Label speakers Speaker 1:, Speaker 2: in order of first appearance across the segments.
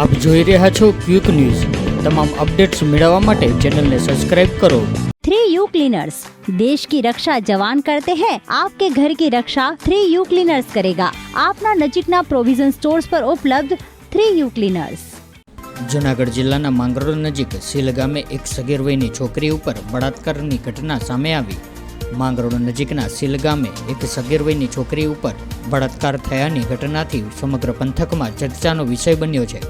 Speaker 1: આપ જોઈ રહ્યા છો ક્વિક ન્યૂઝ તમામ અપડેટ્સ મેળવવા માટે ચેનલને સબસ્ક્રાઇબ કરો
Speaker 2: थ्री यू क्लीनर्स देश की रक्षा जवान करते हैं आपके घर की रक्षा थ्री यू क्लीनर्स करेगा આપના નજીકના પ્રોવિઝન સ્ટોર્સ પર ઉપલબ્ધ થ્રી યુ ક્લીનર્સ
Speaker 1: જૂનાગઢ જિલ્લાના માંગરોળ નજીક સીલ ગામે એક સગીર વયની છોકરી ઉપર બળાત્કારની ઘટના સામે આવી માંગરોળ નજીકના સિલ ગામે એક સગીર વયની છોકરી ઉપર બળાત્કાર થયાની ઘટનાથી સમગ્ર પંથકમાં ચર્ચાનો વિષય બન્યો છે.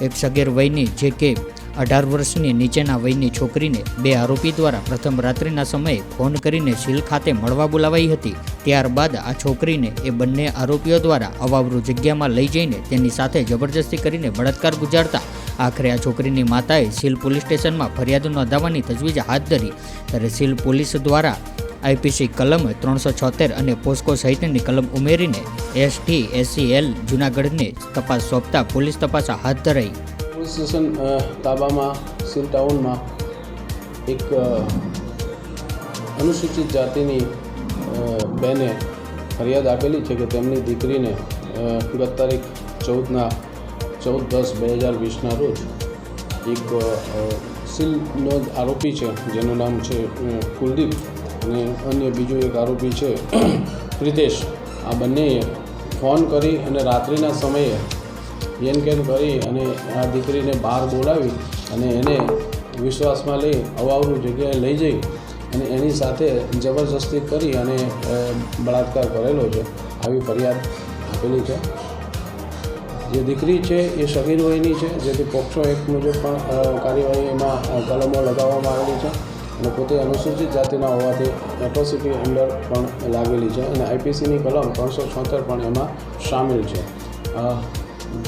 Speaker 1: એક સગીર વયની જે કે અઢાર વર્ષની નીચેના વયની છોકરીને બે આરોપી દ્વારા પ્રથમ રાત્રિના સમયે ફોન કરીને સિલ ખાતે મળવા બોલાવાઈ હતી. ત્યારબાદ આ છોકરીને એ બંને આરોપીઓ દ્વારા અવાવરૂ જગ્યામાં લઈ જઈને તેની સાથે જબરજસ્તી કરીને બળાત્કાર ગુજારતા આખરે આ છોકરીની માતાએ સીલ પોલીસ સ્ટેશનમાં ફરિયાદ નોંધાવવાની તજવીજ હાથ ધરી. ત્યારે સીલ પોલીસ દ્વારા આઈપીસી કલમ ત્રણસો છોતેર અને પોસ્કો સહિતની કલમ ઉમેરીને એસટી, એસસીએલ, જૂનાગઢને તપાસ સોંપતા પોલીસ તપાસ હાથ ધરાઈ.
Speaker 3: પોલીસ સ્ટેશન તાબામાં સિલ ટાઉનમાં એક અનુસૂચિત જાતિની બેને ફરિયાદ આપેલી છે કે તેમની દીકરીને ગત તારીખ ચૌદના, ચૌદ દસ બે હજાર વીસના રોજ એક સીલનો આરોપી છે, જેનું નામ છે કુલદીપ. અને અન્ય બીજો એક આરોપી છે, પ્રિતેશ. આ બંનેએ ફોન કરી અને રાત્રિના સમયે યેન કેન કરી અને આ દીકરીને બહાર બોલાવી અને એને વિશ્વાસમાં લઈ અવાવરું જગ્યાએ લઈ જઈ અને એની સાથે જબરજસ્તી કરી અને બળાત્કાર કરેલો છે. આવી ફરિયાદ આપેલી છે. જે દીકરી છે એ સગીર વયની છે, જેથી પોક્સો એક મુજબ પણ કાર્યવાહી એમાં કલમો લગાવવામાં આવેલી છે. અને પોતે અનુસૂચિત જાતિના હોવાથી એટ્રોસિટી અંડર પણ લાગેલી છે અને આઈપીસીની કલમ ત્રણસો છોતેર પણ એમાં સામેલ છે.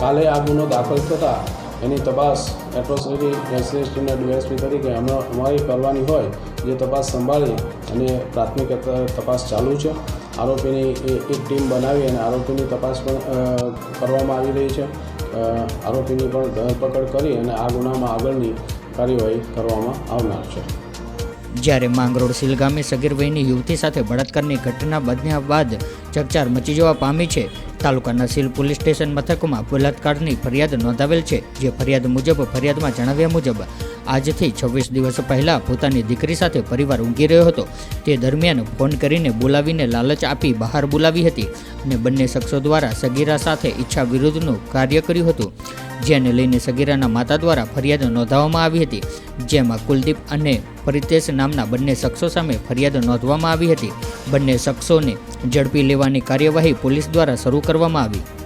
Speaker 3: કાલે આ ગુનો દાખલ થતાં એની તપાસ એટ્રોસિટી એસએસટીના ડીએસપી તરીકે અમે અમારી કરવાની હોય જે તપાસ સંભાળી અને પ્રાથમિક તપાસ ચાલુ છે. આરોપીની એક ટીમ બનાવી અને આરોપીની તપાસ પણ કરવામાં આવી રહી છે. આરોપીની પણ ધરપકડ કરી અને આ ગુનામાં આગળની કાર્યવાહી કરવામાં આવનાર છે.
Speaker 1: જ્યારે માંગરોળ સિલગામે સગીર વયની યુવતી સાથે બળાત્કારની ઘટના બન્યા બાદ ચકચાર મચી જવા પામી છે. તાલુકાના સીલ પોલીસ સ્ટેશન મથકમાં બલાત્કારની ફરિયાદ નોંધાવેલ છે, જે ફરિયાદ મુજબ ફરિયાદમાં જણાવ્યા મુજબ, આજથી છવ્વીસ દિવસ પહેલાં પોતાની દીકરી સાથે પરિવાર ઊંઘી રહ્યો હતો. તે દરમિયાન ફોન કરીને બોલાવીને લાલચ આપી બહાર બોલાવી હતી અને બંને શખ્સો દ્વારા સગીરા સાથે ઈચ્છા વિરુદ્ધનું કાર્ય કર્યું હતું. જેને લઈને સગીરાના માતા દ્વારા ફરિયાદ નોંધાવવામાં આવી હતી. જેમાં કુલદીપ અને પરિતેશ નામના બંને શખ્સો સામે ફરિયાદ નોંધવામાં આવી હતી. બંને શખ્સોને ઝડપી લેવાની કાર્યવાહી પોલીસ દ્વારા શરૂ કરવામાં આવી.